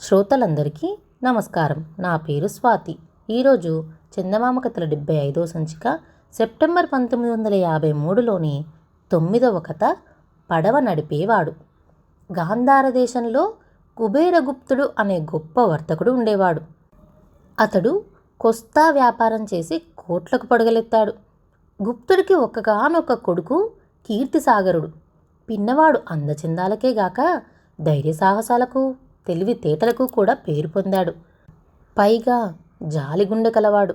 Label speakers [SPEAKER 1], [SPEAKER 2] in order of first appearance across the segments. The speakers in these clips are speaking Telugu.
[SPEAKER 1] శ్రోతలందరికీ నమస్కారం. నా పేరు స్వాతి. ఈరోజు చందమామ కథల డెబ్బై ఐదో సంచిక సెప్టెంబర్ పంతొమ్మిది వందల యాభై మూడులోని తొమ్మిదవ కథ పడవ నడిపేవాడు. గాంధార దేశంలో కుబేరగుప్తుడు అనే గొప్ప వర్తకుడు ఉండేవాడు. అతడు కొస్తా వ్యాపారం చేసి కోట్లకు పడగలెత్తాడు. గుప్తుడికి ఒక్కగానొక్క కొడుకు కీర్తిసాగరుడు. పిన్నవాడు అందచందాలకే గాక ధైర్య సాహసాలకు తెలివితేటలకు కూడా పేరు పొందాడు. పైగా జాలిగుండె కలవాడు.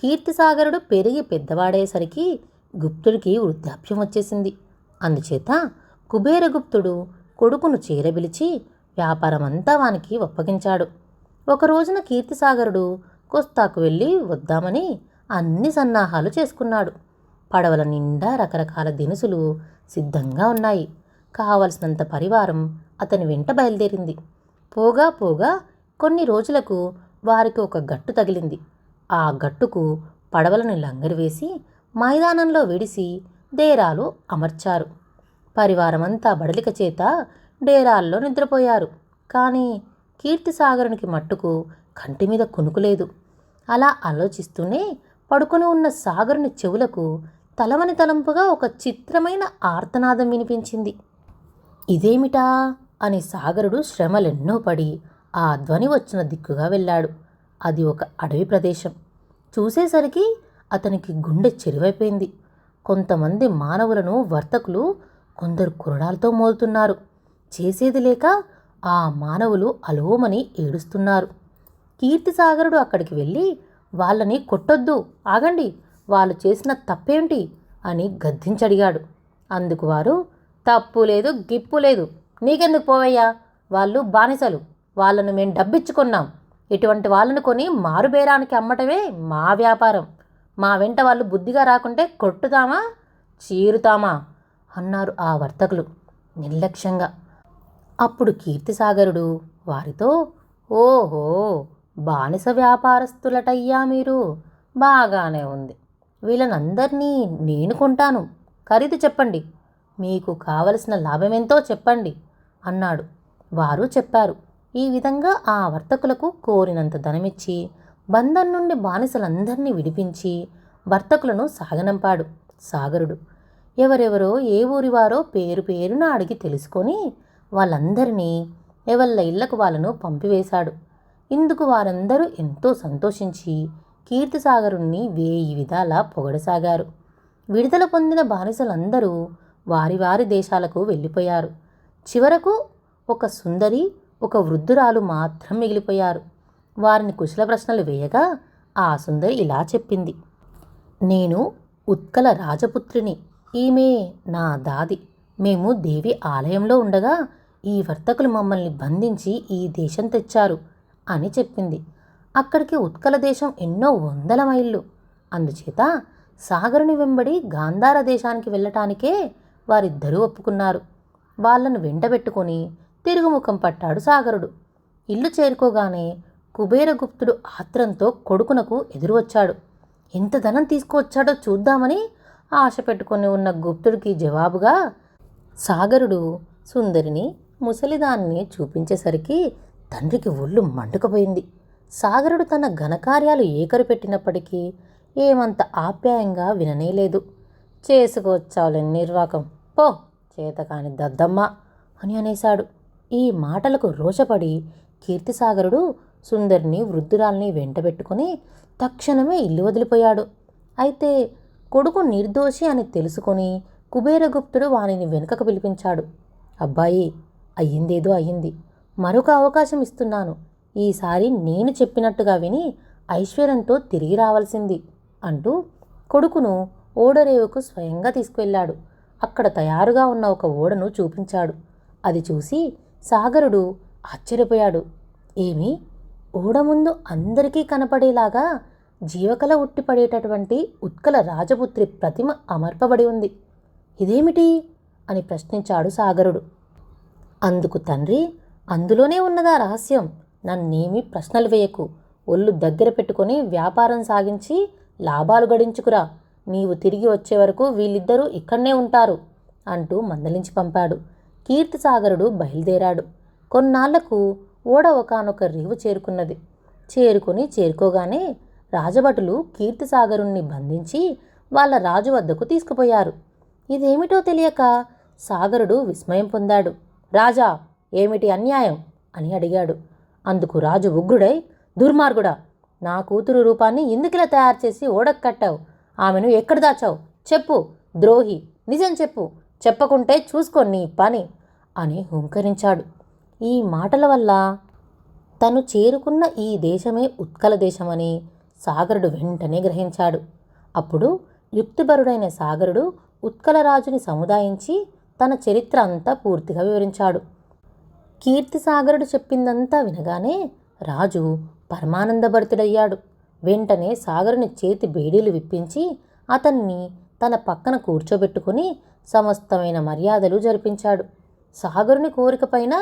[SPEAKER 1] కీర్తిసాగరుడు పెరిగి పెద్దవాడేసరికి గుప్తుడికి వృద్ధాప్యం వచ్చేసింది. అందుచేత కుబేరగుప్తుడు కొడుకును చేరబిలిచి వ్యాపారమంతా వానికి ఒప్పగించాడు. ఒక రోజున కీర్తిసాగరుడు కోస్తాకు వెళ్ళి వద్దామని అన్ని సన్నాహాలు చేసుకున్నాడు. పడవల నిండా రకరకాల దినుసులు సిద్ధంగా ఉన్నాయి. కావలసినంత పరివారం అతని వెంట బయలుదేరింది. పోగా పోగా కొన్ని రోజులకు వారికి ఒక గట్టు తగిలింది. ఆ గట్టుకు పడవలను లంగరివేసి మైదానంలో విడిసి డేరాలు అమర్చారు. పరివారమంతా బడలిక చేత డేరాల్లో నిద్రపోయారు. కానీ కీర్తిసాగరునికి మట్టుకు కంటి మీద కునుకులేదు అలా ఆలోచిస్తూనే పడుకొని ఉన్న సాగరుని చెవులకు తలమని తలంపుగా ఒక చిత్రమైన ఆర్తనాదం వినిపించింది. ఇదేమిటా? అని సాగరుడు శ్రమలెన్నో పడి ఆ ధ్వని వచ్చిన దిక్కుగా వెళ్ళాడు. అది ఒక అడవి ప్రదేశం. చూసేసరికి అతనికి గుండె చెరువైపోయింది. కొంతమంది మానవులను వర్తకులు కొందరు కురడాలతో మోలుతున్నారు చేసేది లేక ఆ మానవులు అలోమని ఏడుస్తున్నారు. కీర్తిసాగరుడు అక్కడికి వెళ్ళి వాళ్ళని కొట్టొద్దు ఆగండి వాళ్ళు చేసిన తప్పేంటి? అని గద్దించడిగాడు. అందుకు వారు తప్పు లేదు గిప్పు లేదు నీకెందుకు పోవయ్యా? వాళ్ళు బానిసలు. వాళ్ళను మేము డబ్బిచ్చుకున్నాం. ఇటువంటి వాళ్ళను కొని మారుబేరానికి అమ్మటమే మా వ్యాపారం. మా వెంట వాళ్ళు బుద్ధిగా రాకుంటే కొట్టుతామా? చీరుతామా? అన్నారు ఆ వర్తకులు నిర్లక్ష్యంగా. అప్పుడు కీర్తిసాగరుడు వారితో ఓహో బానిస వ్యాపారస్తులటయ్యా మీరు. బాగానే ఉంది. వీళ్ళనందరినీ నేను కొంటాను. ఖరీదు చెప్పండి. మీకు కావలసిన లాభమెంతో చెప్పండి. అన్నాడు. వారు చెప్పారు ఈ విధంగా ఆ వర్తకులకు కోరినంత ధనమిచ్చి బంధం నుండి బానిసలందరినీ విడిపించి వర్తకులను సాగనంపాడు సాగరుడు. ఎవరెవరో ఏ ఊరివారో పేరు పేరున అడిగి తెలుసుకొని వాళ్ళందరినీ ఎవళ్ళ ఇళ్ళకు వాళ్ళను పంపివేశాడు. ఇందుకు వారందరూ ఎంతో సంతోషించి కీర్తిసాగరుణ్ణి వేయి విధాలా పొగడసాగారు. విడుదల పొందిన బానిసలందరూ వారి వారి దేశాలకు వెళ్ళిపోయారు. చివరకు ఒక సుందరి ఒక వృద్ధురాలు మాత్రం మిగిలిపోయారు. వారిని కుశల ప్రశ్నలు వేయగా ఆ సుందరి ఇలా చెప్పింది. నేను ఉత్కల రాజపుత్రిని. ఈమె నా దాది. మేము దేవి ఆలయంలో ఉండగా ఈ వర్తకులు మమ్మల్ని బంధించి ఈ దేశం తెచ్చారు అని చెప్పింది. అక్కడికి ఉత్కల దేశం ఎన్నో వందల మైళ్ళు. అందుచేత సాగరుని వెంబడి గాంధార దేశానికి వెళ్ళటానికే వారిద్దరూ ఒప్పుకున్నారు. వాళ్ళను వెంటబెట్టుకొని తిరుగుముఖం పట్టాడు సాగరుడు. ఇల్లు చేరుకోగానే కుబేరగుప్తుడు ఆత్రంతో కొడుకునకు ఎదురు వచ్చాడు ఎంత ధనం తీసుకువచ్చాడో చూద్దామని ఆశ పెట్టుకొని ఉన్న గుప్తుడికి జవాబుగా సాగరుడు సుందరిని ముసలిదాన్ని చూపించేసరికి తండ్రికి ఒళ్ళు మండుకపోయింది. సాగరుడు తన ఘనకార్యాలు ఏకరు పెట్టినప్పటికీ ఏమంత ఆప్యాయంగా విననేలేదు. చేసుకోవచ్చావులే నిర్వాకం. పో చేతకాని దద్దమ్మ అని అనేశాడు. ఈ మాటలకు రోషపడి కీర్తిసాగరుడు సుందరిని వృద్ధురాల్ని వెంటబెట్టుకుని తక్షణమే ఇల్లు వదిలిపోయాడు. అయితే కొడుకు నిర్దోషి అని తెలుసుకొని కుబేరగుప్తుడు వానిని వెనుకకు పిలిపించాడు. అబ్బాయి అయ్యిందేదో అయ్యింది. మరొక అవకాశం ఇస్తున్నాను. ఈసారి నేను చెప్పినట్టుగా విని ఐశ్వర్యంతో తిరిగి రావాల్సింది అంటూ కొడుకును ఓడరేవుకు స్వయంగా తీసుకువెళ్ళాడు. అక్కడ తయారుగా ఉన్న ఒక ఓడను చూపించాడు. అది చూసి సాగరుడు ఆశ్చర్యపోయాడు. ఏమి? ఓడ ముందు అందరికీ కనపడేలాగా జీవకళ ఉట్టిపడేటటువంటి ఉత్కల రాజపుత్రి ప్రతిమ అమర్పబడి ఉంది. ఇదేమిటి? అని ప్రశ్నించాడు సాగరుడు. అందుకు తండ్రి అందులోనే ఉన్నదా రహస్యం? నన్నేమీ ప్రశ్నలు వేయకు. ఒళ్ళు దగ్గర పెట్టుకొని వ్యాపారం సాగించి లాభాలు గడించుకురా. నీవు తిరిగి వచ్చే వరకు వీళ్ళిద్దరూ ఇక్కడనే ఉంటారు అంటూ మందలించి పంపాడు. కీర్తిసాగరుడు బయలుదేరాడు. కొన్నాళ్ళకు ఓడ ఒకనొక రీవు చేరుకున్నది. చేరుకొని చేరుకోగానే రాజభటులు కీర్తిసాగరుణ్ణి బంధించి వాళ్ళ రాజు వద్దకు తీసుకుపోయారు. ఇదేమిటో తెలియక సాగరుడు విస్మయం పొందాడు. రాజా ఏమిటి అన్యాయం? అని అడిగాడు. అందుకు రాజు ఉగ్రుడై దుర్మార్గుడా నా కూతురు రూపాన్ని ఎందుకిలా తయారు చేసి ఓడకు కట్టావు? ఆమెను ఎక్కడ దాచావు? చెప్పు. ద్రోహి నిజం చెప్పు. చెప్పకుంటే చూసుకో నీ పని అని హుంకరించాడు. ఈ మాటల వల్ల తను చేరుకున్న ఈ దేశమే ఉత్కల దేశమని సాగరుడు వెంటనే గ్రహించాడు. అప్పుడు యుక్తిపరుడైన సాగరుడు ఉత్కలరాజుని సముదాయించి తన చరిత్ర అంతా పూర్తిగా వివరించాడు. కీర్తిసాగరుడు చెప్పిందంతా వినగానే రాజు పరమానందభరితుడయ్యాడు. వెంటనే సాగరుని చేతి బేడీలు విప్పించి అతన్ని తన పక్కన కూర్చోబెట్టుకుని సమస్తమైన మర్యాదలు జరిపించాడు. సాగరుని కోరికపైన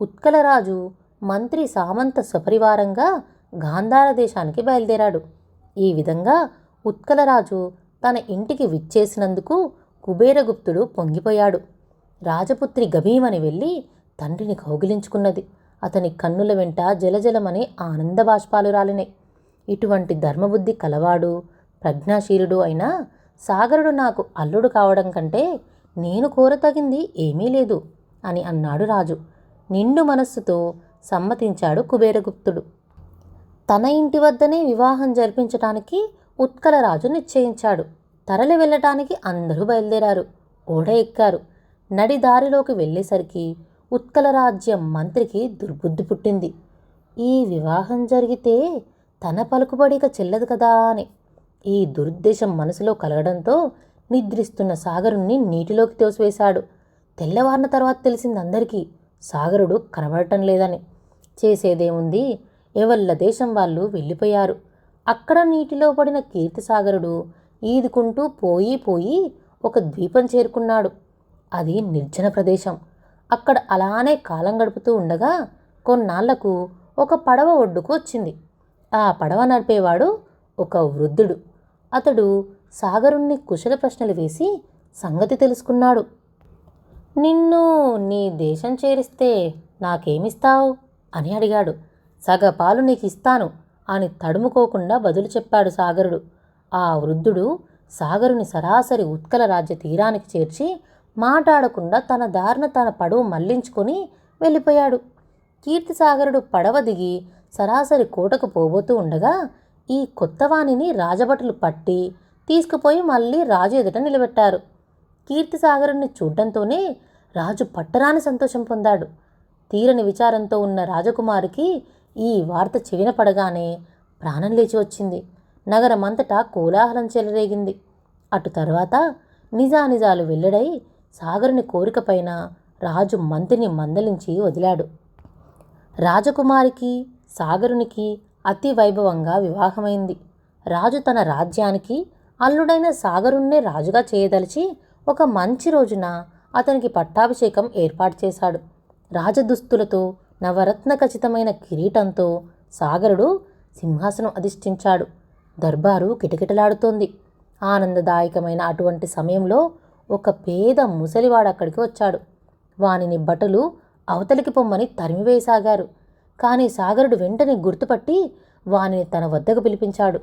[SPEAKER 1] ఉత్కలరాజు మంత్రి సామంత సపరివారంగా గాంధార దేశానికి బయలుదేరాడు. ఈ విధంగా ఉత్కలరాజు తన ఇంటికి విచ్చేసినందుకు కుబేరగుప్తుడు పొంగిపోయాడు. రాజపుత్రి గభీమని వెళ్ళి తండ్రిని కౌగిలించుకున్నది. అతని కన్నుల వెంట జలజలమని ఆనంద బాష్పాలు రాలినాయి. ఇటువంటి ధర్మబుద్ధి కలవాడు ప్రజ్ఞాశీలుడు అయినా సాగరుడు నాకు అల్లుడు కావడం కంటే నేను కోరతగింది ఏమీ లేదు అని అన్నాడు రాజు. నిండు మనస్సుతో సమ్మతించాడు కుబేరగుప్తుడు. తన ఇంటి వద్దనే వివాహం జరిపించటానికి ఉత్కలరాజు నిశ్చయించాడు. తరలి వెళ్ళటానికి అందరూ బయలుదేరారు. ఓడ ఎక్కారు. నడి దారిలోకి వెళ్ళేసరికి ఉత్కల రాజ్యం మంత్రికి దుర్బుద్ధి పుట్టింది. ఈ వివాహం జరిగితే తన పలుకుబడిక చెల్లదు కదా అని. ఈ దురుద్దేశం మనసులో కలగడంతో నిద్రిస్తున్న సాగరుణ్ణి నీటిలోకి తోసివేశాడు. తెల్లవారిన తర్వాత తెలిసింది అందరికీ సాగరుడు కనబడటం లేదని. చేసేదేముంది? ఎవళ్ళ దేశం వాళ్ళు వెళ్ళిపోయారు. అక్కడ నీటిలో పడిన కీర్తిసాగరుడు ఈదుకుంటూ పోయి పోయి ఒక ద్వీపం చేరుకున్నాడు. అది నిర్జన ప్రదేశం. అక్కడ అలానే కాలం గడుపుతూ ఉండగా కొన్నాళ్ళకు ఒక పడవ ఒడ్డుకు వచ్చింది. ఆ పడవ నడిపేవాడు ఒక వృద్ధుడు. అతడు సాగరుణ్ణి కుశల ప్రశ్నలు వేసి సంగతి తెలుసుకున్నాడు. నిన్ను నీ దేశం చేరిస్తే నాకేమిస్తావు? అని అడిగాడు. సగపాలు నీకు ఇస్తాను అని తడుముకోకుండా బదులు చెప్పాడు సాగరుడు. ఆ వృద్ధుడు సాగరుని సరాసరి ఉత్కల రాజ్య తీరానికి చేర్చి మాట్లాడకుండా తన దారిన తన పడవ మళ్ళించుకొని వెళ్ళిపోయాడు. కీర్తిసాగరుడు పడవ దిగి సరాసరి కోటకు పోబోతూ ఉండగా ఈ కొత్తవాణిని రాజభటులు పట్టి తీసుకుపోయి మళ్ళీ రాజు ఎదుట నిలబెట్టారు. కీర్తిసాగరుణ్ణి చూడడంతోనే రాజు పట్టరాని సంతోషం పొందాడు. తీరని విచారంతో ఉన్న రాజకుమారికి ఈ వార్త చెవిన పడగానే ప్రాణం లేచి వచ్చింది. నగరమంతటా కోలాహలం చెలరేగింది. అటు తర్వాత నిజానిజాలు వెల్లడై సాగరుని కోరికపైన రాజు మంత్రిని మందలించి వదిలాడు. రాజకుమారికి సాగరునికి అతి వైభవంగా వివాహమైంది. రాజు తన రాజ్యానికి అల్లుడైన సాగరుణ్ణే రాజుగా చేయదలిచి ఒక మంచి రోజున అతనికి పట్టాభిషేకం ఏర్పాటు చేశాడు. రాజదుస్తులతో నవరత్న ఖచ్చితమైన కిరీటంతో సాగరుడు సింహాసనం అధిష్ఠించాడు. దర్బారు కిటకిటలాడుతోంది. ఆనందదాయకమైన అటువంటి సమయంలో ఒక పేద ముసలివాడు అక్కడికి వచ్చాడు. వానిని బటలు అవతలికి పొమ్మని తరిమివేయసాగారు. కానీ సాగరుడు వెంటనే గుర్తుపట్టి వానిని తన వద్దకు పిలిపించాడు.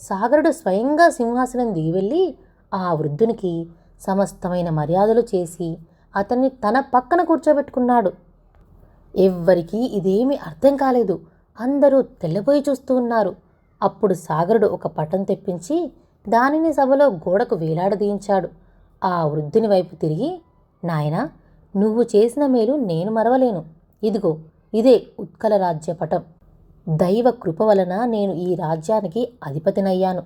[SPEAKER 1] సాగరుడు స్వయంగా సింహాసనం దిగి వెళ్ళి ఆ వృద్ధునికి సమస్తమైన మర్యాదలు చేసి అతన్ని తన పక్కన కూర్చోబెట్టుకున్నాడు. ఎవ్వరికీ ఇదేమీ అర్థం కాలేదు. అందరూ తెల్లబోయి చూస్తూ ఉన్నారు. అప్పుడు సాగరుడు ఒక పటం తెప్పించి దానిని సభలో గోడకు వేలాడదీయించాడు. ఆ వృద్ధుని వైపు తిరిగి నాయనా నువ్వు చేసిన మేలు నేను మరవలేను. ఇదిగో ఇదే ఉత్కల రాజ్యపటం. దైవ కృప వలన నేను ఈ రాజ్యానికి అధిపతినయ్యాను.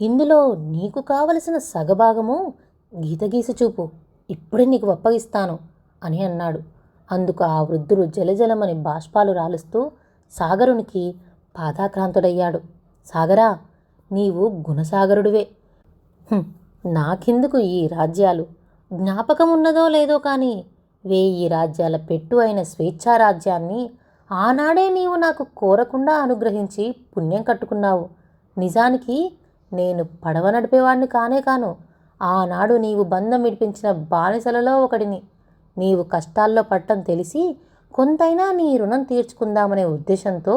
[SPEAKER 1] ఇందులో నీకు కావలసిన సగభాగము గీత గీసి చూపు. ఇప్పుడే నీకు అప్పగిస్తాను అని అన్నాడు. అందుకు ఆ వృద్ధుడు జలజలమని బాష్పాలు రాలుస్తూ సాగరునికి పాదాక్రాంతుడయ్యాడు. సాగరా నీవు గుణసాగరుడివే. నాకెందుకు ఈ రాజ్యాలు? జ్ఞాపకం ఉన్నదో లేదో కానీ వేయి రాజ్యాల పెట్టు అయిన స్వేచ్ఛా రాజ్యాన్ని ఆనాడే నీవు నాకు కోరకుండా అనుగ్రహించి పుణ్యం కట్టుకున్నావు. నిజానికి నేను పడవ నడిపేవాడిని కానే కాను. ఆనాడు నీవు బంధం విడిపించిన బానిసలలో ఒకడిని. నీవు కష్టాల్లో పట్టం తెలిసి కొంతైనా నీ రుణం తీర్చుకుందామనే ఉద్దేశంతో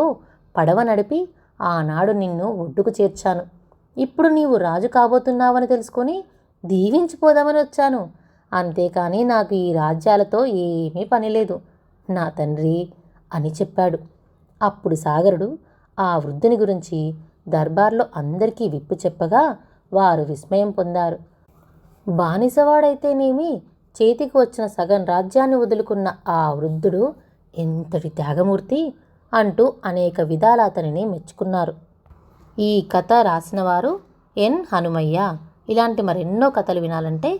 [SPEAKER 1] పడవ నడిపి ఆనాడు నిన్ను ఒడ్డుకు చేర్చాను. ఇప్పుడు నీవు రాజు కాబోతున్నావని తెలుసుకొని దీవించిపోదామని వచ్చాను. అంతేకాని నాకు ఈ రాజ్యాలతో ఏమీ పని లేదు. నా తండ్రి అని చెప్పాడు. అప్పుడు సాగరుడు ఆ వృద్ధుని గురించి దర్బార్లో అందరికీ విప్పు చెప్పగా వారు విస్మయం పొందారు. బానిసవాడైతేనేమి చేతికి వచ్చిన సగం రాజ్యాన్ని వదులుకున్న ఆ వృద్ధుడు ఎంతటి త్యాగమూర్తి అంటూ అనేక విధాల అతనిని మెచ్చుకున్నారు. ఈ కథ రాసినవారు ఎన్ హనుమయ్య. ఇలాంటి మరెన్నో కథలు వినాలంటే